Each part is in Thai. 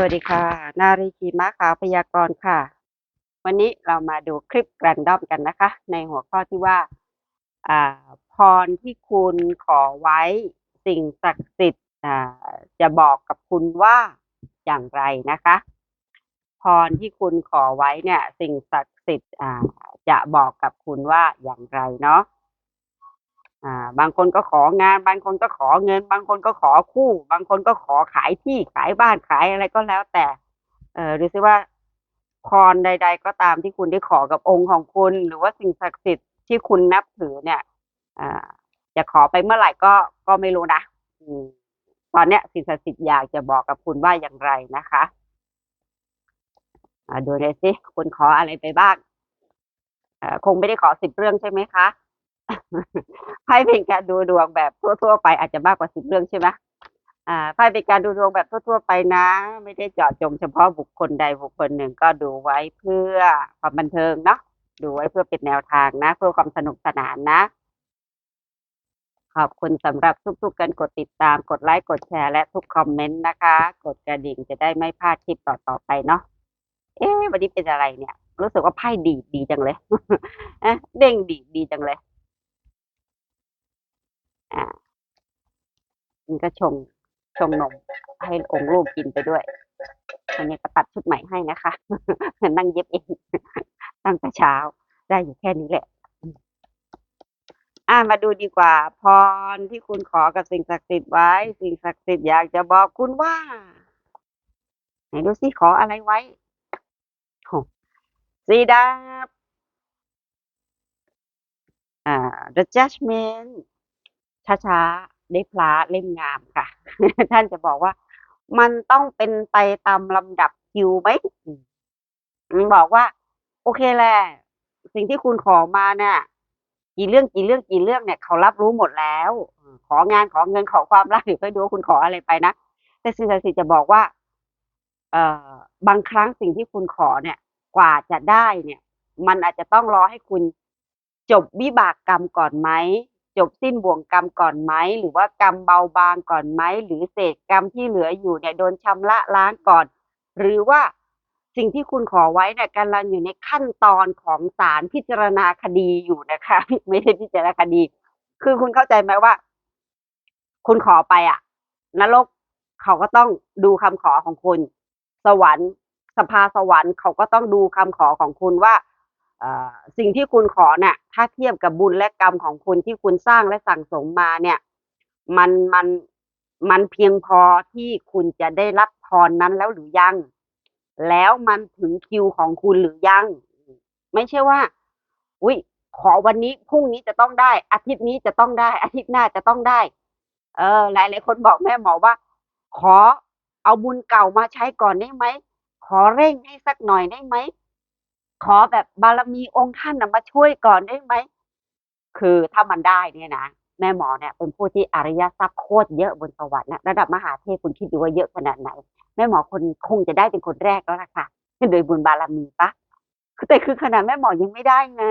สวัสดีค่ะ นารีขีม้าขาวพยากรณ์ค่ะ วันนี้เรามาดูคลิปแรนดอมกันนะคะ ในหัวข้อที่ว่าอ่าพรที่คุณขอไว้สิ่งศักดิ์สิทธิ์อ่าจะบอกกับคุณว่าอย่างไรนะคะ พรที่คุณขอไว้เนี่ย สิ่งศักดิ์สิทธิ์อ่าจะบอกกับคุณว่าอย่างไรเนาะ อ่า บางคนก็ของาน บางคนก็ขอเงิน บางคนก็ขอคู่ บางคนก็ขอขายที่ขายบ้านขายอะไรก็แล้วแต่ เออดูซิว่าพรใด ๆ ก็ตามที่คุณได้ขอกับองค์ของคุณ หรือว่าสิ่งศักดิ์สิทธิ์ที่คุณนับถือเนี่ยอ่าจะขอไปเมื่อไหร่ก็ก็ไม่รู้นะอืมตอนเนี้ยสิ่งศักดิ์สิทธิ์อยากจะบอกกับคุณว่าอย่างไรนะคะอ่าดูเลยสิคุณขออะไรไปบ้างอ่อคงไม่ได้ขอสิบเรื่องใช่ไหมคะ ไพ่เป็นการดูดวงแบบทั่ว ๆ ไปอาจจะมากกว่าสิบเรื่องใช่ไหมอ่าไพ่เป็นการดูดวงแบบทั่ว ๆ ไปนะ ไม่ได้เจาะจงเฉพาะบุคคลใดบุคคลหนึ่งก็ดูไว้เพื่อความบันเทิงเนาะดูไว้เพื่อเป็นแนวทางนะ เพื่อความสนุกสนานนะ ขอบคุณสำหรับทุกๆการกดติดตามกดไลค์กดแชร์และทุกคอมเมนต์นะคะ กดกระดิ่งจะได้ไม่พลาดคลิปต่อๆไปเนาะเอ๊ะวันนี้เป็นอะไรเนี่ย รู้สึกว่าไพ่ดีดดีจังเลยเอ๊ะเด้งดีดดีจังเลย อ่านี่ก็ชงชงนมให้องค์ลูกกินไปด้วยอันนี้ก็ตัดชุดใหม่ให้นะคะนั่งเย็บเองตั้งแต่เช้าได้อยู่แค่นี้แหละ อ่ามาดูดีกว่า พรที่คุณขอกับสิ่งศักดิ์สิทธิ์ไว้ สิ่งศักดิ์สิทธิ์อยากจะบอกคุณว่าไหนดูสิขออะไรไว้โอ้สีดาบอ่า the judgment ช้าๆได้พระเล่มงามค่ะ ท่านจะบอกว่า มันต้องเป็นไปตามลำดับคิวไหมมันบอกว่า โอเคแหละสิ่งที่คุณขอมาเนี่ยกี่เรื่องกี่เรื่องกี่เรื่องเนี่ยเขารับรู้หมดแล้ว ของานขอเงินขอความรักหรือค่อยดูว่าคุณขออะไรไปนะแต่สิ่งศักดิ์สิทธิ์จะบอกว่า เอ่อบางครั้งสิ่งที่คุณขอเนี่ย กว่าจะได้เนี่ย มันอาจจะต้องรอให้คุณจบวิบากกรรมก่อนไหม จบสิ้นบ่วงกรรมก่อนไหมหรือว่ากรรมเบาบางก่อนไหมหรือเศษกรรมที่เหลืออยู่เนี่ยโดนชำระล้างก่อน หรือว่าสิ่งที่คุณขอไว้เนี่ยกำลังอยู่ในขั้นตอนของศาลพิจารณาคดีอยู่นะคะ ไม่ใช่พิจารณาคดี คือคุณเข้าใจไหมว่า คุณขอไปอะนรกเขาก็ต้องดูคำขอของคุณ สวรรค์ สภาสวรรค์เขาก็ต้องดูคำขอของคุณว่า สิ่งที่คุณขอเนี่ยถ้าเทียบกับบุญและกรรมของคุณที่คุณสร้างและสั่งสมมาเนี่ย มันมันมันเพียงพอที่คุณจะได้รับพรนั้นแล้วหรือยัง แล้วมันถึงคิวของคุณหรือยัง ไม่ใช่ว่าอุ้ยขอวันนี้พรุ่งนี้จะต้องได้ อาทิตย์นี้จะต้องได้ อาทิตย์หน้าจะต้องได้ เออ หลายหลายคนบอกแม่หมอว่า ขอเอาบุญเก่ามาใช้ก่อนได้ไหมขอเร่งให้สักหน่อยได้ไหม ขอแบบบารมีองค์ท่านนะมาช่วยก่อนได้ไหม คือถ้ามันได้เนี่ยนะแม่หมอเนี่ยเป็นผู้ที่อริยทรัพย์โคตรเยอะบนสวรรค์นะระดับมหาเทพคุณคิดดูว่าเยอะขนาดไหน แม่หมอคนคงจะได้เป็นคนแรกแล้วล่ะค่ะโดยบุญบารมีปะแต่คือขนาดแม่หมอยังไม่ได้ไง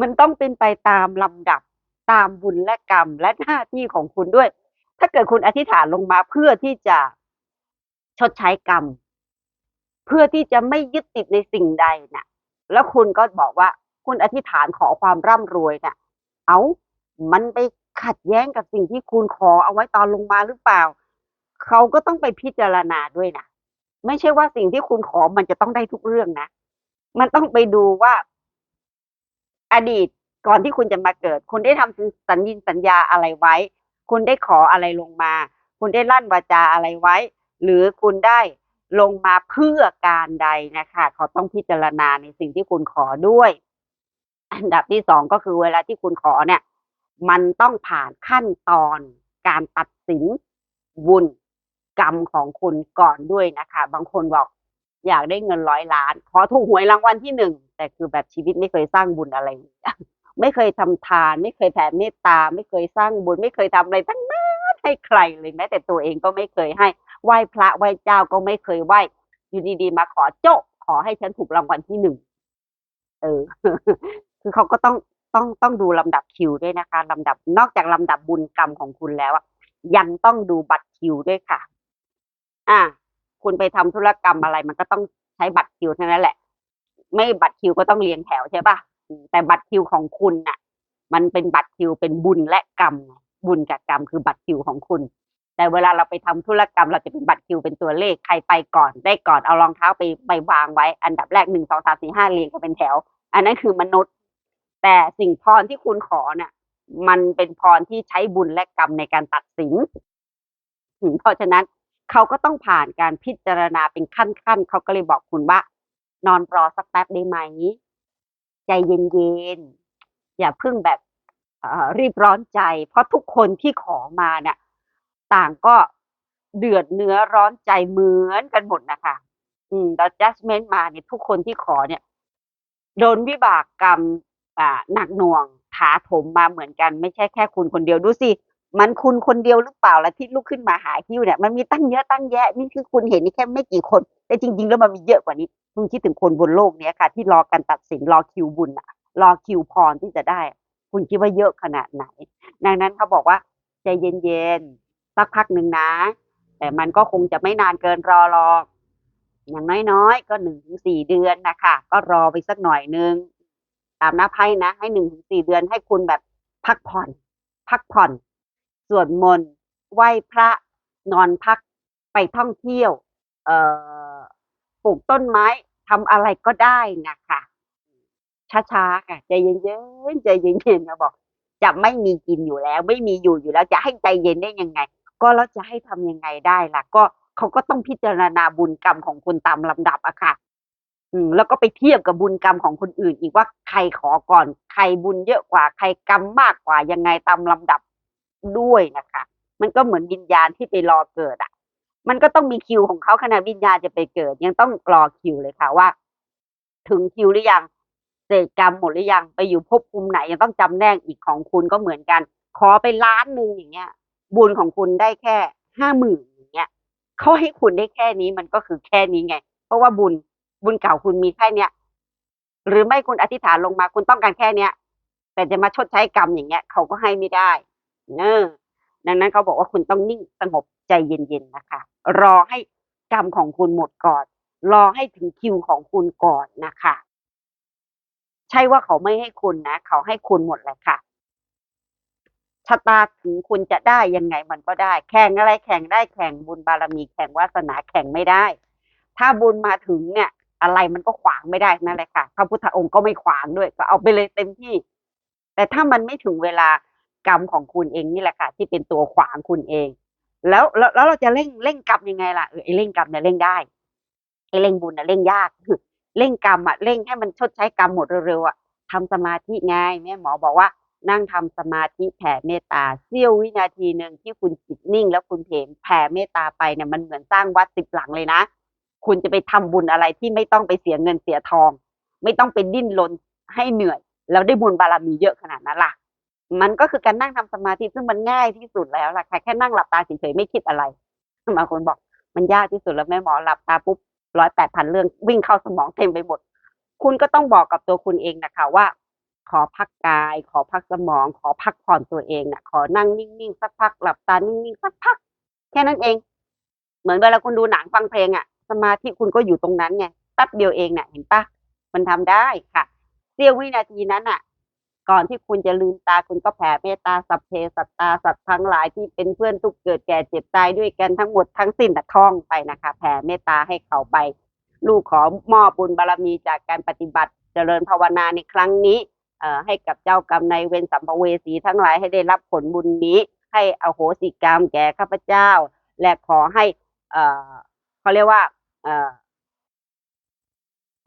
มันต้องเป็นไปตามลำดับตามบุญและกรรมและหน้าที่ของคุณด้วย ถ้าเกิดคุณอธิษฐานลงมาเพื่อที่จะชดใช้กรรม เพื่อที่จะไม่ยึดติดในสิ่งใดน่ะ แล้วคุณก็บอกว่าคุณอธิษฐานขอความร่ำรวยน่ะ เอามันไปขัดแย้งกับสิ่งที่คุณขอเอาไว้ตอนลงมาหรือเปล่า เขาก็ต้องไปพิจารณาด้วยนะไม่ใช่ว่าสิ่งที่คุณขอมันจะต้องได้ทุกเรื่องนะ มันต้องไปดูว่า อดีตก่อนที่คุณจะมาเกิด คุณได้ทำสัญญินสัญญาอะไรไว้ คุณได้ขออะไรลงมา คุณได้ลั่นวาจาอะไรไว้ หรือคุณได้ ลงมาเพื่อการใดนะคะเขาต้องพิจารณาในสิ่งที่คุณขอด้วย อันดับที่สองก็คือเวลาที่คุณขอเนี่ย มันต้องผ่านขั้นตอนการตัดสินบุญกรรมของคุณก่อนด้วยนะคะ บางคนบอกอยากได้เงินร้อยล้าน ขอถูกหวยรางวัลที่หนึ่ง แต่คือแบบชีวิตไม่เคยสร้างบุญอะไร ไม่เคยทำทาน ไม่เคยแผ่เมตตา ไม่เคยสร้างบุญ ไม่เคยทำอะไรทั้งนั้นให้ใครเลยแม้แต่ตัวเองก็ไม่เคยให้ ไหว้พระไหว้เจ้าก็ไม่เคยไหว้ อยู่ดีๆมาขอโจ๊ะขอให้ฉันถูกรางวัลที่หนึ่งเออ คือเขาก็ต้องต้องต้องดูลำดับคิวด้วยนะคะลำดับนอกจากลำดับบุญกรรมของคุณแล้วอะยังต้องดูบัตรคิวด้วยค่ะ อะคุณไปทำธุรกรรมอะไร มันก็ต้องใช้บัตรคิวเท่านั้นแหละ ไม่บัตรคิวก็ต้องเรียงแถวใช่ปะแต่บัตรคิวของคุณน่ะ มันเป็นบัตรคิวเป็นบุญและกรรม บุญกับกรรมคือบัตรคิวของคุณ แต่เวลาเราไปทำธุรกรรมเราจะเป็นบัตรคิวเป็นตัวเลขใครไปก่อนได้ก่อนเอารองเท้าไปไปวางไว้ อันดับแรกหนึ่งสองสามสี่ห้าเรียงกันเป็นแถว อันนั้นคือมนุษย์ แต่สิ่งพรที่คุณขอเนี่ย มันเป็นพรที่ใช้บุญและกรรมในการตัดสินเพราะฉะนั้นเขาก็ต้องผ่านการพิจารณาเป็นขั้นๆเขาก็เลยบอกคุณว่า นอนรอสักแป๊บได้ไหมใจเย็นๆอย่าเพิ่งแบบรีบร้อนใจ เพราะทุกคนที่ขอมาเนี่ย ต่างก็เดือดเนื้อร้อนใจเหมือนกันหมดนะคะ อืมแล้ว judgment มาเนี่ยทุกคนที่ขอเนี่ยโดนวิบากกรรมอ่าหนักหน่วงถาโถมมาเหมือนกัน ไม่ใช่แค่คุณคนเดียวดูสิมันคุณคนเดียวหรือเปล่าละที่ลุกขึ้นมาหาคิวเนี่ยมันมีตั้งเยอะตั้งแยะนี่คือคุณเห็นนี่แค่ไม่กี่คน แต่จริง ๆ แล้วมันมีเยอะกว่านี้คุณคิดถึงคนบนโลกเนี้ยค่ะ ที่รอการตัดสินรอคิวบุญอะรอคิวพรที่จะได้ คุณคิดว่าเยอะขนาดไหน ดังนั้นเขาบอกว่าใจเย็นๆ สักพักหนึ่งนะ แต่มันก็คงจะไม่นานเกินรอหรอกอย่างน้อยๆ ก็หนึ่งถึงสี่เดือนนะคะ ก็รอไปสักหน่อยนึง ตามหน้าไพ่นะ ให้หนึ่งถึงสี่เดือนให้คุณแบบพักผ่อน พักผ่อนสวดมนต์ไหว้พระนอนพักไปท่องเที่ยว เอ่อปลูกต้นไม้ทำอะไรก็ได้นะคะช้าๆค่ะใจเย็นๆใจเย็นๆนะบอก จะไม่มีกินอยู่แล้ว ไม่มีอยู่อยู่แล้วจะให้ใจเย็นได้ยังไง ก็แล้วจะให้ทำยังไงได้ล่ะ ก็เขาก็ต้องพิจารณาบุญกรรมของคุณตามลำดับอะค่ะ อืม แล้วก็ไปเทียบกับบุญกรรมของคนอื่น อีกว่าใครขอก่อน ใครบุญเยอะกว่า ใครกรรมมากกว่ายังไงตามลำดับด้วยนะคะ มันก็เหมือนวิญญาณที่ไปรอเกิดอะมันก็ต้องมีคิวของเขาขณะวิญญาณจะไปเกิด ยังต้องรอคิวเลยค่ะว่า ถึงคิวหรือยังเศษกรรมหมดหรือยังไปอยู่ภพภูมิไหนยังต้องจำแนกอีกของคุณก็เหมือนกัน ขอไปล้านหนึ่งอย่างเงี้ย บุญของคุณได้แค่ห้าหมื่นอย่างเงี้ยเขาให้คุณได้แค่นี้มันก็คือแค่นี้ไง เพราะว่าบุญบุญเก่าคุณมีแค่เนี้ยหรือไม่คุณอธิษฐานลงมาคุณต้องการแค่เนี้ยแต่จะมาชดใช้กรรมอย่างเงี้ยเขาก็ให้ไม่ได้เนอดังนั้นเขาบอกว่าคุณต้องนิ่งสงบใจเย็นๆนะคะ รอให้กรรมของคุณหมดก่อน รอให้ถึงคิวของคุณก่อนนะคะ ใช่ว่าเขาไม่ให้คุณนะ เขาให้คุณหมดแหละค่ะ ชะตาถึงคุณจะได้ยังไงมันก็ได้ แข่งอะไรแข่งได้แข่งบุญบารมีแข่งวาสนาแข่งไม่ได้ ถ้าบุญมาถึงเนี่ย อะไรมันก็ขวางไม่ได้นั่นแหละค่ะพระพุทธองค์ก็ไม่ขวางด้วย ก็เอาไปเลยเต็มที่ แต่ถ้ามันไม่ถึงเวลากรรมของคุณเองนี่แหละค่ะ ที่เป็นตัวขวางคุณเอง แล้วแล้วเราจะเร่งเร่งกรรมยังไงล่ะเออไอ้เร่งกรรมเนี่ยเร่งได้ไอ้เร่งบุญเน่ะเร่งยากเร่งกรรมอะเร่งให้มันชดใช้กรรมหมดเร็วๆอะทำสมาธิไงแม่หมอบอกว่า นั่งทำสมาธิแผ่เมตตาเสี้ยววินาทีหนึ่งที่คุณจิตนิ่ง แล้วคุณเห็นแผ่เมตตาไปเนี่ยมันเหมือนสร้างวัดสิบหลังเลยนะ คุณจะไปทำบุญอะไรที่ไม่ต้องไปเสียเงินเสียทอง ไม่ต้องไปดิ้นรนให้เหนื่อย แล้วได้บุญบารมีเยอะขนาดนั้นล่ะ มันก็คือการนั่งทำสมาธิซึ่งมันง่ายที่สุดแล้วล่ะค่ะแค่นั่งหลับตาเฉยๆไม่คิดอะไรบางคนบอกมันยากที่สุดแล้วแม่หมอหลับตาปุ๊บร้อยแปดพันเรื่องวิ่งเข้าสมองเต็มไปหมด คุณก็ต้องบอกกับตัวคุณเองนะคะว่า ขอพักกาย ขอพักสมอง ขอพักผ่อนตัวเองนะขอนั่งนิ่งๆสักพักหลับตานิ่งๆสักพัก แค่นั้นเอง เหมือนเวลาคุณดูหนังฟังเพลงอะสมาธิคุณก็อยู่ตรงนั้นไงแป๊บเดียวเองเนี่ยเห็นปะมันทำได้ค่ะเสี้ยววินาทีนั้นอะก่อนที่คุณจะลืมตาคุณก็แผ่เมตตาสัพเพสัตตาสัตว์ทั้งหลายที่เป็นเพื่อนทุกเกิดแก่เจ็บตายด้วยกันทั้งหมดทั้งสิ้นน่ะท่องไปนะคะแผ่เมตตาให้เขาไป ลูกขอมอบบุญบารมีจากการปฏิบัติเจริญภาวนาในครั้งนี้ ให้กับเจ้ากรรมนายเวรสัมภเวสีทั้งหลายให้ได้รับผลบุญนี้ ให้อโหสิกรรมแก่ข้าพเจ้า และขอให้เขาเรียกว่า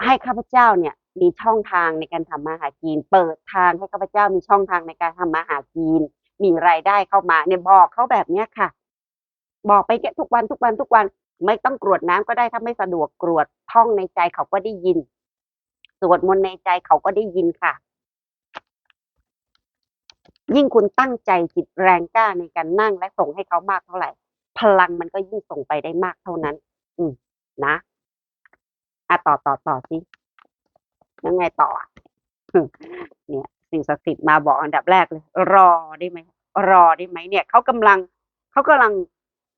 ให้ข้าพเจ้าเนี่ยมีช่องทางในการทำมาหากิน เปิดทางให้ข้าพเจ้ามีช่องทางในการทำมาหากิน มีรายได้เข้ามาเนี่ยบอกเขาแบบเนี้ยค่ะ บอกไปแค่ทุกวันทุกวันทุกวันไม่ต้องกรวดน้ำก็ได้ถ้าไม่สะดวกกรวดท่องในใจเขาก็ได้ยินสวดมนต์ในใจเขาก็ได้ยินค่ะ ยิ่งคุณตั้งใจจิตแรงกล้าในการนั่งและส่งให้เขามากเท่าไหร่ พลังมันก็ยิ่งส่งไปได้มากเท่านั้น อืมนะอะต่อต่อต่อสิยังไงต่อเนี่ยสิ่งศักดิ์สิทธิ์มาบอกอันดับแรกเลย รอได้ไหมรอได้ไหมเนี่ยเขากำลังเขากำลัง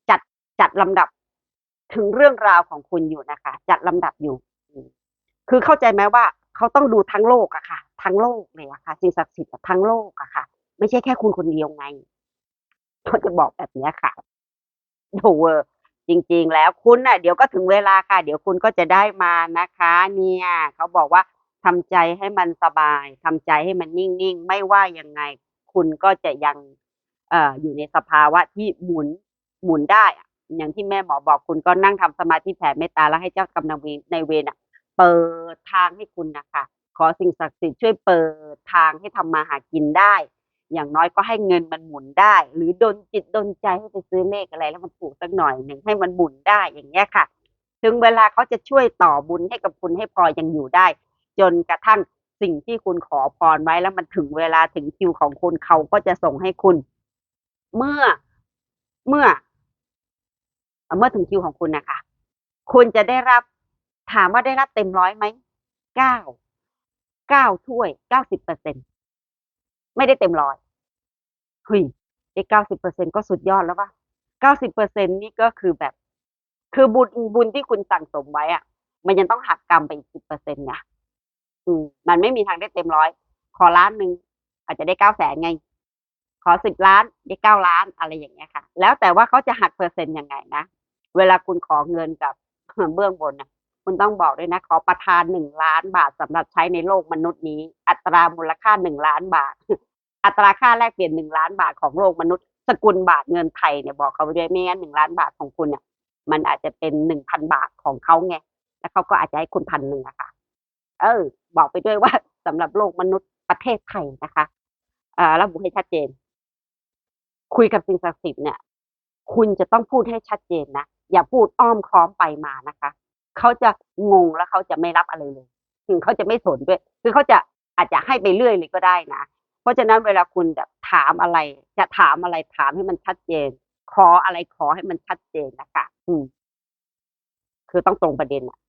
จัดจัดลำดับถึงเรื่องราวของคุณอยู่นะคะ จัดลำดับอยู่ คือเข้าใจไหมว่าเขาต้องดูทั้งโลกอะค่ะ ทั้งโลกเลยอะค่ะสิ่งศักดิ์สิทธิ์ทั้งโลกอะค่ะ ไม่ใช่แค่คุณคนเดียวไงเขาจะบอกแบบนี้ค่ะโถเวอร์จริง ๆ แล้วคุณน่ะ เดี๋ยวก็ถึงเวลาค่ะ เดี๋ยวคุณก็จะได้มานะคะ เนี่ยเขาบอกว่าทำใจให้มันสบายทำใจให้มันนิ่งๆ ไม่ว่ายังไง คุณก็จะยังเอ่ออยู่ในสภาวะที่หมุนหมุนได้อย่างที่แม่หมอบอกคุณก็นั่งทำสมาธิแผ่เมตตาแล้วให้เจ้ากรรมนายเวรในเวน่ะเปิดทางให้คุณนะคะ ขอสิ่งศักดิ์สิทธิ์ช่วยเปิดทางให้ทำมาหากินได้ อย่างน้อยก็ให้เงินมันหมุนได้ หรือดนจิตดนใจให้ไปซื้อเลขอะไร แล้วมันถูกสักหน่อยหนึ่งให้มันหมุนได้อย่างเงี้ยค่ะ ถึงเวลาเขาจะช่วยต่อบุญให้กับคุณให้พอยังอยู่ได้ จนกระทั่งสิ่งที่คุณขอพรไว้แล้วมันถึงเวลาถึงคิวของคุณเขาก็จะส่งให้คุณ เมื่อเมื่อ เมื่อถึงคิวของคุณนะคะคุณจะได้รับถามว่าได้รับเต็มร้อยไหมเก้าเก้าถ้วยเก้าสิบเปอร์เซ็นต์ ไม่ได้เต็มร้อยเฮ้ยไอ้เก้าสิบเปอร์เซ็นก็สุดยอดแล้วป่ะเก้าสิบเปอร์เซ็นนี่ก็คือแบบ คือบุญบุญที่คุณสั่งสมไว้อะมันยังต้องหักกรรมไปอีกสิบเปอร์เซ็นต์ไงอืมมันไม่มีทางได้เต็มร้อย ขอล้านหนึ่งอาจจะได้เก้าแสนไง ขอสิบล้านได้เก้าล้านอะไรอย่างเงี้ยค่ะ แล้วแต่ว่าเขาจะหักเปอร์เซ็นต์ยังไงนะ เวลาคุณขอเงินกับเบื้องบนนะ คุณต้องบอกด้วยนะ ขอประทานหนึ่งล้านบาทสำหรับใช้ในโลกมนุษย์นี้ อัตรามูลค่าหนึ่งล้านบาท อัตราค่าแลกเปลี่ยนหนึ่งล้านบาทของโลกมนุษย์ สกุลบาทเงินไทยเนี่ยบอกเขาไปด้วยไม่งั้นหนึ่งล้านบาทของคุณเนี่ยมันอาจจะเป็นหนึ่งพันบาทของเขาไงแล้วเขาก็อาจจะให้คุณพันหนึ่งนะคะเออ บอกไปด้วยว่าสำหรับโลกมนุษย์ประเทศไทยนะคะอ่าระบุให้ชัดเจน คุยกับสิ่งศักดิ์สิทธิ์เนี่ย คุณจะต้องพูดให้ชัดเจนนะอย่าพูดอ้อมค้อมไปมานะคะ เขาจะงงแล้วเขาจะไม่รับอะไรเลยถึงเขาจะไม่สนด้วย คือเขาจะอาจจะให้ไปเรื่อยเลยก็ได้นะ เพราะฉะนั้นเวลาคุณแบบถามอะไร จะถามอะไรถามให้มันชัดเจน ขออะไรขอให้มันชัดเจนนะคะอืม คือต้องตรงประเด็นอะ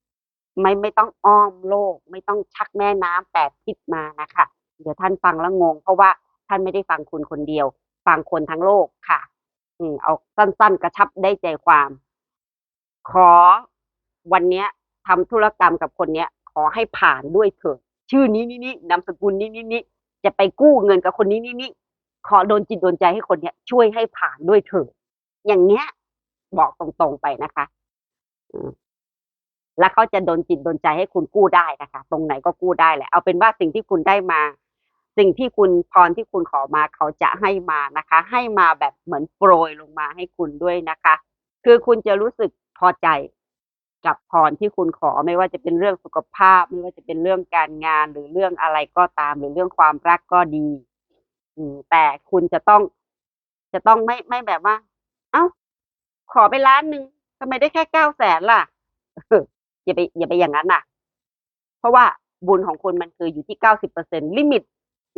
ไม่ไม่ต้องอ้อมโลก ไม่ต้องชักแม่น้ำแปดทิศมานะคะเดี๋ยวท่านฟังแล้วงง เพราะว่าท่านไม่ได้ฟังคุณคนเดียว ฟังคนทั้งโลกค่ะ อืมเอาสั้นๆ กระชับได้ใจความ ขอ วันนี้ยทำธุรกรรมกับคนเนี้ย ขอให้ผ่านด้วยเถิดชื่อนี้นี่นี่นามสกุลนี้นี่นี่จะไปกู้เงินกับคนนี้นี่นี่ขอโดนจิตโดนใจให้คนเนี้ย ช่วยให้ผ่านด้วยเถิดอย่างเนี้ย บอกตรงๆไปนะคะแล้วเขาจะโดนจิตโดนใจให้คุณกู้ได้นะคะ ตรงไหนก็กู้ได้แหละ เอาเป็นว่าสิ่งที่คุณได้มา สิ่งที่คุณพรที่คุณขอมาเขาจะให้มานะคะ ให้มาแบบเหมือนโปรยลงมาให้คุณด้วยนะคะ คือคุณจะรู้สึกพอใจ กับพรที่คุณขอไม่ว่าจะเป็นเรื่องสุขภาพ ไม่ว่าจะเป็นเรื่องการงานหรือเรื่องอะไรก็ตาม หรือเรื่องความรักก็ดี อืม แต่คุณจะต้อง จะต้องไม่ไม่แบบว่า เอ้า ขอไปล้านหนึ่งทำไมได้แค่เก้าแสนล่ะอย่าไป อย่าไปอย่างนั้นน่ะ เพราะว่าบุญของคุณมันคืออยู่ที่เก้าสิบเปอร์เซ็นลิมิต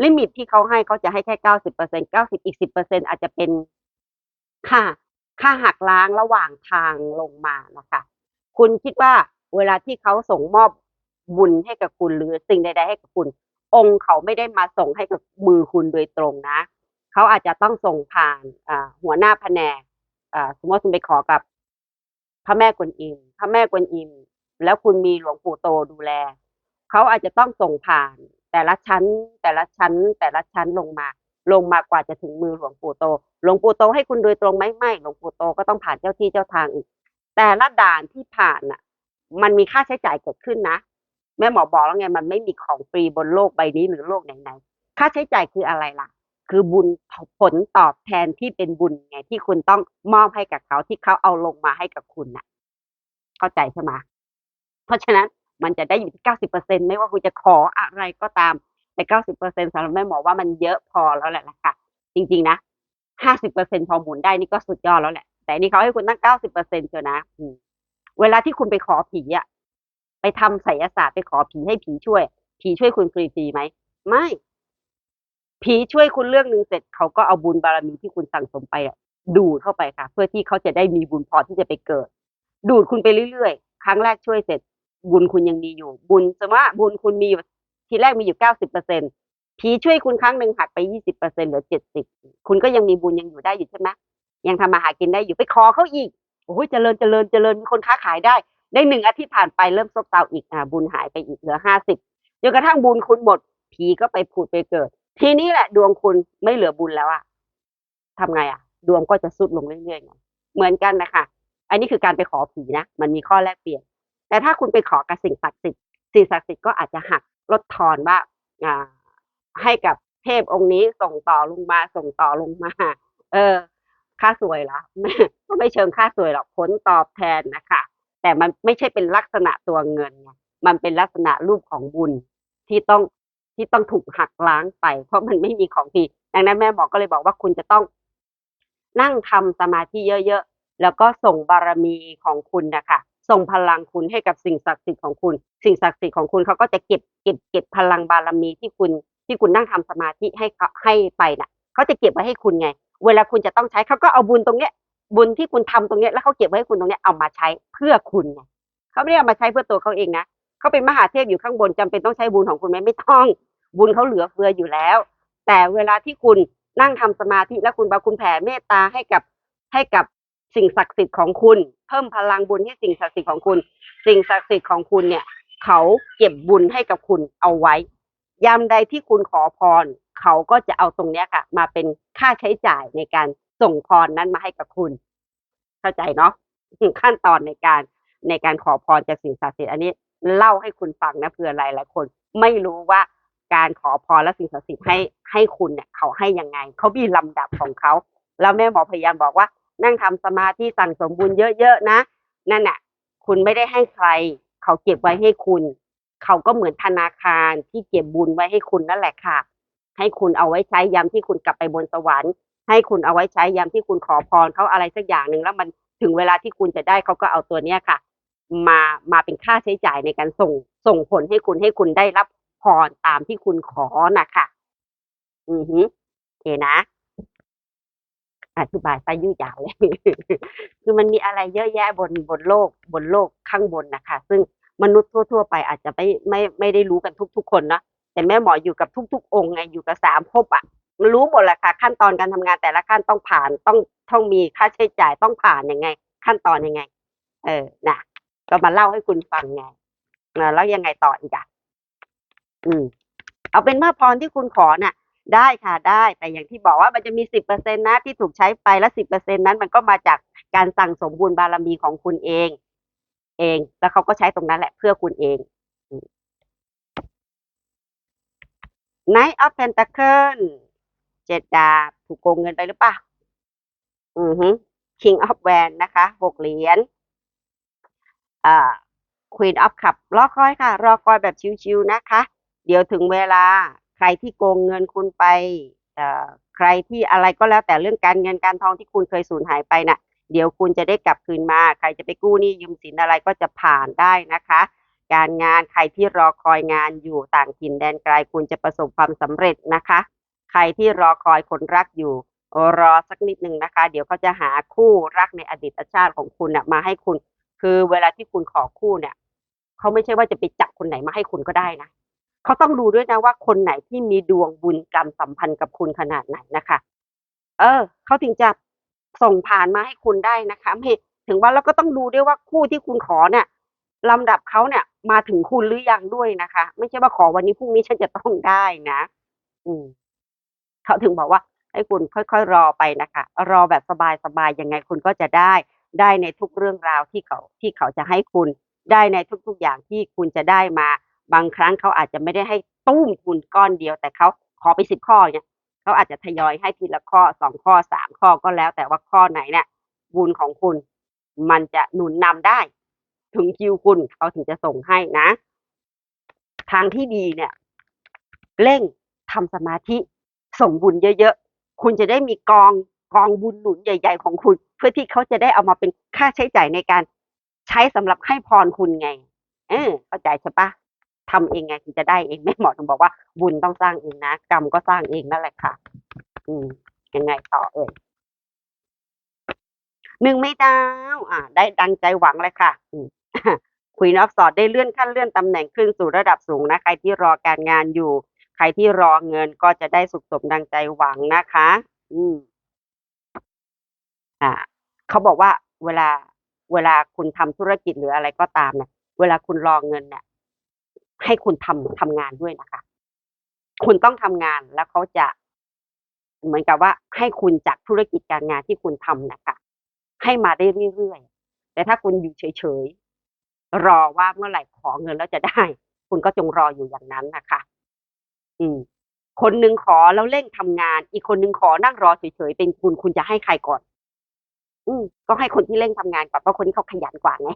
ลิมิตที่เขาให้เขาจะให้แค่เก้าสิบเปอร์เซ็นเก้าสิบอีกสิบเปอร์เซ็นอาจจะเป็นค่าค่าหักล้างระหว่างทางลงมานะคะ คุณคิดว่าเวลาที่เขาส่งมอบบุญให้กับคุณหรือสิ่งใด ๆ ให้กับคุณ องค์เขาไม่ได้มาส่งให้กับมือคุณโดยตรงนะ เขาอาจจะต้องส่งผ่านหัวหน้าแผนกสมมติคุณไปขอกับพระแม่กวนอิมพระแม่กวนอิม แล้วคุณมีหลวงปู่โตดูแล เขาอาจจะต้องส่งผ่าน แต่ละชั้น แต่ละชั้น แต่ละชั้นลงมา ลงมากว่าจะถึงมือหลวงปู่โต หลวงปู่โตให้คุณโดยตรงไหมไม่ หลวงปู่โตก็ต้องผ่านเจ้าที่เจ้าทางอีก แต่ละด่านที่ผ่านน่ะ มันมีค่าใช้จ่ายเกิดขึ้นนะ แม่หมอบอกแล้วไงมันไม่มีของฟรีบนโลกใบนี้หรือโลกไหนๆค่าใช้จ่ายคืออะไรล่ะ คือบุญผลตอบแทนที่เป็นบุญไงที่คุณต้องมอบให้กับเขาที่เขาเอาลงมาให้กับคุณน่ะ เข้าใจใช่ไหมเพราะฉะนั้นมันจะได้อยู่ที่เก้าสิบเปอร์เซ็นไม่ว่าคุณจะขออะไรก็ตาม แต่เก้าสิบเปอร์เซ็นสำหรับแม่หมอว่ามันเยอะพอแล้วแหละนะคะจริง ๆ นะห้าสิบเปอร์เซ็นพอหมุนได้นี่ก็สุดยอดแล้วแหละ แต่นี่เขาให้คุณตั้งเก้าสิบเปอร์เซ็นต์เชียวนะเวลาที่คุณไปขอผีอะไปทำไสยศาสตร์ไปขอผีให้ผีช่วย ผีช่วยคุณฟรีๆไหมไม่ ผีช่วยคุณเรื่องหนึ่งเสร็จเขาก็เอาบุญบารมีที่คุณสั่งสมไปอะดูดเข้าไปค่ะ เพื่อที่เขาจะได้มีบุญพอที่จะไปเกิด ดูดคุณไปเรื่อยๆ ครั้งแรกช่วยเสร็จ บุญคุณยังมีอยู่ บุญสมมติบุญคุณมีอยู่ทีแรกมีอยู่เก้าสิบเปอร์เซ็นผีช่วยคุณครั้งหนึ่งหักไปยี่สิบเปอร์เซ็นเหลือเจ็ดสิบคุณก็ยังมีบุญยังอยู่ได้อยู่ใช่ไหม ยังทำมาหากินได้อยู่ไปขอเขาอีกโอ้ยเจริญเจริญเจริญมีคนค้าขายได้ ได้หนึ่งอาทิตย์ผ่านไปเริ่มซบเซาอีกอ่าบุญหายไปอีกเหลือห้าสิบจนกระทั่งบุญคุณหมดผีก็ไปผุดไปเกิด ทีนี้แหละดวงคุณไม่เหลือบุญแล้วอะทำไงอะดวงก็จะสุดลงเรื่อยๆเหมือนกันนะคะอันนี้คือการไปขอผีนะมันมีข้อแลกเปลี่ยน แต่ถ้าคุณไปขอกับสิ่งศักดิ์สิทธิ์สิ่งศักดิ์สิทธิ์ก็อาจจะหักลดทอนว่าอ่าให้กับเทพองค์นี้ส่งต่อลงมาส่งต่อลงมา เออ ค่าสวยละก็ไม่เชิงค่าสวยหรอกผลตอบแทนนะคะ แต่มันไม่ใช่เป็นลักษณะตัวเงิน มันเป็นลักษณะรูปของบุญที่ต้องที่ต้องถูกหักล้างไป เพราะมันไม่มีของดีดังนั้นแม่หมอก็เลยบอกว่าคุณจะต้อง นั่งทำสมาธิเยอะๆ แล้วก็ส่งบารมีของคุณนะคะส่งพลังคุณให้กับสิ่งศักดิ์สิทธิ์ของคุณ สิ่งศักดิ์สิทธิ์ของคุณเขาก็จะเก็บเก็บเก็บพลังบารมีที่คุณที่คุณนั่งทำสมาธิให้ให้ไปน่ะ เขาจะเก็บไว้ให้คุณไง เวลาคุณจะต้องใช้เขาก็เอาบุญตรงเนี้ยบุญที่คุณทำตรงเนี้ยแล้วเขาเก็บไว้ให้คุณตรงเนี้ยเอามาใช้เพื่อคุณไงเขาไม่ได้เอามาใช้เพื่อตัวเขาเองนะเขาเป็นมหาเทพอยู่ข้างบนจำเป็นต้องใช้บุญของคุณไหมไม่ต้อง บุญเขาเหลือเฟืออยู่แล้ว แต่เวลาที่คุณนั่งทำสมาธิแล้วคุณบาคุณแผ่เมตตาให้กับให้กับสิ่งศักดิ์สิทธิ์ของคุณ เพิ่มพลังบุญให้สิ่งศักดิ์สิทธิ์ของคุณ สิ่งศักดิ์สิทธิ์ของคุณเนี่ย เขาเก็บบุญให้กับคุณเอาไว้ยามใดที่คุณขอพร เขาก็จะเอาตรงเนี้ยค่ะ มาเป็นค่าใช้จ่ายในการส่งพรนั้นมาให้กับคุณ เข้าใจเนาะขั้นตอนในการในการขอพรจากสิ่งศักดิ์สิทธิ์อันนี้เล่าให้คุณฟังนะเผื่อหลายหลายคน ไม่รู้ว่าการขอพรและสิ่งศักดิ์สิทธิ์ให้ให้คุณเนี่ยเขาให้ยังไงเขามีลำดับของเขาแล้วแม่หมอพยายามบอกว่า นั่งทำสมาธิสั่งสมบุญเยอะๆนะ นั่นน่ะ คุณไม่ได้ให้ใคร เขาเก็บไว้ให้คุณ เขาก็เหมือนธนาคารที่เก็บบุญไว้ให้คุณนั่นแหละค่ะ ให้คุณเอาไว้ใช้ยามที่คุณกลับไปบนสวรรค์ ให้คุณเอาไว้ใช้ยามที่คุณขอพรเขาอะไรสักอย่างหนึ่งแล้วมันถึงเวลาที่คุณจะได้เขาก็เอาตัวเนี้ยค่ะ มามาเป็นค่าใช้จ่ายในการส่งส่งผลให้คุณให้คุณได้รับพรตามที่คุณขอนะคะอือฮึโอเคนะอธิบายไปยืดยาวเลย คือมันมีอะไรเยอะแยะบนบนโลก บนโลกข้างบนนะคะ ซึ่งมนุษย์ทั่ว ๆ ไปอาจจะไม่ไม่ไม่ได้รู้กันทุก ๆ คนนะ แต่แม่หมออยู่กับทุก ๆ องค์ไงอยู่กับสามภพอะมันรู้หมดแหละค่ะ ขั้นตอนการทำงานแต่ละขั้นต้องผ่านต้องต้องมีค่าใช้จ่ายต้องผ่านยังไง ขั้นตอนยังไง เออนะก็มาเล่าให้คุณฟังไงอ่าแล้วยังไงต่ออีกอะอืม เอาเป็นว่าพรที่คุณขอน่ะ ได้ค่ะได้ แต่อย่างที่บอกว่ามันจะมีสิบเปอร์เซ็นนะที่ถูกใช้ไปและสิบเปอร์เซ็นนั้น มันก็มาจากการสั่งสมบุญบารมีของคุณเอง เอง แล้วเขาก็ใช้ตรงนั้นแหละเพื่อคุณเองอืม Knight of Pentacle เจ็ดดาบถูกโกงเงินไปหรือเปล่าอือฮึ King of Wands นะคะหกเหรียญอ่า Queen of Cup รอคอยค่ะ รอคอยแบบชิวๆนะคะ เดี๋ยวถึงเวลาใครที่โกงเงินคุณไปเอ่อใครที่อะไรก็แล้วแต่เรื่องการเงินการทองที่คุณเคยสูญหายไปน่ะเดี๋ยวคุณจะได้กลับคืนมา ใครจะไปกู้หนี้ยืมสินอะไรก็จะผ่านได้นะคะ การงาน ใครที่รอคอยงานอยู่ต่างถิ่นแดนไกลคุณจะประสบความสำเร็จนะคะ ใครที่รอคอยคนรักอยู่รอสักนิดหนึ่งนะคะ เดี๋ยวเขาจะหาคู่รักในอดีตชาติของคุณนะมาให้คุณ คือเวลาที่คุณขอคู่เนี่ยเขาไม่ใช่ว่าจะไปจับคนไหนมาให้คุณก็ได้นะเขาต้องดูด้วยนะว่าคนไหนที่มีดวงบุญกรรมสัมพันธ์กับคุณขนาดไหนนะคะ เออเขาถึงจะส่งผ่านมาให้คุณได้นะคะไม่ถึงว่าแล้วก็ต้องดูด้วยว่าคู่ที่คุณขอเนี่ยลำดับเขาเนี่ย มาถึงคุณหรือยังด้วยนะคะ ไม่ใช่ว่าขอวันนี้พรุ่งนี้ฉันจะต้องได้นะ อืมเขาถึงบอกว่า ให้คุณค่อยๆรอไปนะคะ รอแบบสบายๆยังไงคุณก็จะได้ได้ในทุกเรื่องราวที่เขาที่เขาจะให้คุณได้ในทุกๆอย่างที่คุณจะได้มา บางครั้งเขาอาจจะไม่ได้ให้ตุ้มคุณก้อนเดียว แต่เขาขอไปสิบข้อเนี่ยเขาอาจจะทยอยให้ทีละข้อสองข้อสามข้อก็แล้ว แต่ว่าข้อไหนเนี่ยบุญของคุณ มันจะหนุนนำได้ ถึงคิวคุณเขาถึงจะส่งให้นะ ทางที่ดีเนี่ย เร่งทำสมาธิส่งบุญเยอะๆ คุณจะได้มีกองกองบุญหนุนใหญ่ ๆ ของคุณ เพื่อที่เขาจะได้เอามาเป็นค่าใช้จ่ายในการใช้สำหรับให้พรคุณไง เออเข้าใจใช่ปะทำเองไงคุณจะได้เองแม่หมอถึงบอกว่าบุญต้องสร้างเองนะกรรมก็สร้างเองนั่นแหละค่ะ อืมยังไงต่อเอ่ยหนึ่งไม่ดาว อ่า ได้ดังใจหวังเลยค่ะ อืม คุยนอฟสอดได้เลื่อนขั้นเลื่อนตำแหน่งขึ้นสู่ระดับสูงนะ ใครที่รอการงานอยู่ ใครที่รอเงินก็จะได้สุขสมดังใจหวังนะคะ อืมอ่าเขาบอกว่าเวลาเวลาคุณทำธุรกิจหรืออะไรก็ตามเนี่ยเวลาคุณรอเงินเนี่ยให้คุณทำทำงานด้วยนะคะ คุณต้องทำงานแล้วเขาจะ เหมือนกับว่า ให้คุณจากธุรกิจการงานที่คุณทำนะคะ ให้มาได้เรื่อยๆแต่ถ้าคุณอยู่เฉยๆ รอว่าเมื่อไหร่ขอเงินแล้วจะได้ คุณก็จงรออยู่อย่างนั้นนะคะ อืม คนหนึ่งขอแล้วเร่งทำงาน อีกคนหนึ่งขอนั่งรอเฉยๆเป็นคุณคุณจะให้ใครก่อน อืมก็ให้คนที่เร่งทำงานก่อนเพราะคนที่เขาขยันกว่าไง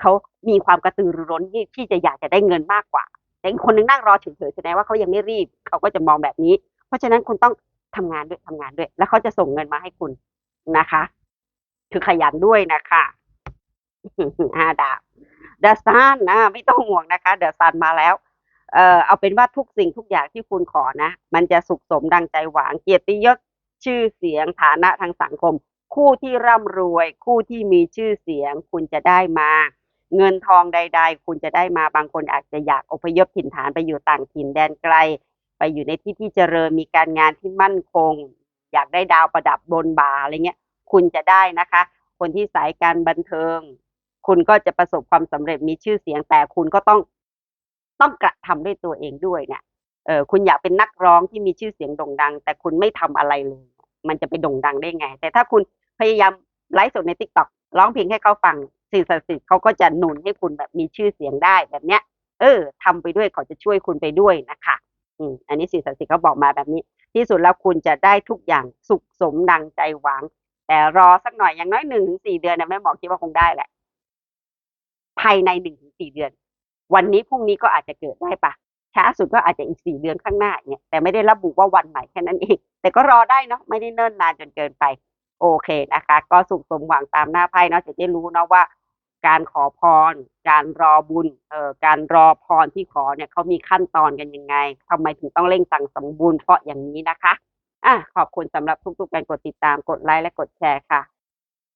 เขามีความกระตือรือร้นที่ที่จะอยากจะได้เงินมากกว่า แต่อีกคนนึงนั่งรอเฉยๆแสดงว่าเขายังไม่รีบเขาก็จะมองแบบนี้ เพราะฉะนั้นคุณต้องทำงานด้วยทำงานด้วย แล้วเขาจะส่งเงินมาให้คุณนะคะ คือขยันด้วยนะคะห้าดาว เดอะซันนะไม่ต้องห่วงนะคะ เดอะซันมาแล้วเอ่อเอาเป็นว่าทุกสิ่งทุกอย่างที่คุณขอนะ มันจะสุขสมดังใจหวังเกียรติยศชื่อเสียงฐานะทางสังคม คู่ที่ร่ำรวย คู่ที่มีชื่อเสียง คุณจะได้มา เงินทองใด ๆ คุณจะได้มาบางคนอาจจะอยากอพยพถิ่นฐานไปอยู่ต่างถิ่นแดนไกล ไปอยู่ในที่ที่เจริญมีการงานที่มั่นคง อยากได้ดาวประดับบนบ่าอะไรเงี้ยคุณจะได้นะคะ คนที่สายการบันเทิง คุณก็จะประสบความสำเร็จมีชื่อเสียงแต่คุณก็ต้องต้องกระทำด้วยตัวเองด้วยเนี่ยเออคุณอยากเป็นนักร้องที่มีชื่อเสียงโด่งดัง แต่คุณไม่ทำอะไรเลย มันจะไปโด่งดังได้ไง แต่ถ้าคุณพยายามไลฟ์สดในทิกตอกร้องเพลงให้เขาฟังสิ่งศักดิ์สิทธิ์เขาก็จะหนุนให้คุณแบบมีชื่อเสียงได้แบบเนี้ย เออทำไปด้วยเขาจะช่วยคุณไปด้วยนะคะ อืมอันนี้สิ่งศักดิ์สิทธิ์เขาบอกมาแบบนี้ ที่สุดแล้วคุณจะได้ทุกอย่างสุขสมดังใจหวัง แต่รอสักหน่อยอย่างน้อยหนึ่งถึงสี่เดือนนะแม่หมอคิดว่าคงได้แหละ ภายในหนึ่งถึงสี่เดือน วันนี้พรุ่งนี้ก็อาจจะเกิดได้ปะช้าสุดก็อาจจะอีกสี่เดือนข้างหน้าเนี่ยแต่ไม่ได้ระบุว่าวันไหนแค่นั้นเอง แต่ก็รอได้เนาะไม่ได้เนิ่นนานจนเกินไป โอเคนะคะ ก็สุขสมหวังตามหน้าไพ่เนาะจะได้รู้เนาะว่า การขอพร การรอบุญเอ่อการรอพรที่ขอเนี่ยเขามีขั้นตอนกันยังไงทำไมถึงต้องเร่งสั่งสมบูรณ์เพราะอย่างนี้นะคะอะขอบคุณสำหรับทุกๆการกดติดตามกดไลค์และกดแชร์ค่ะ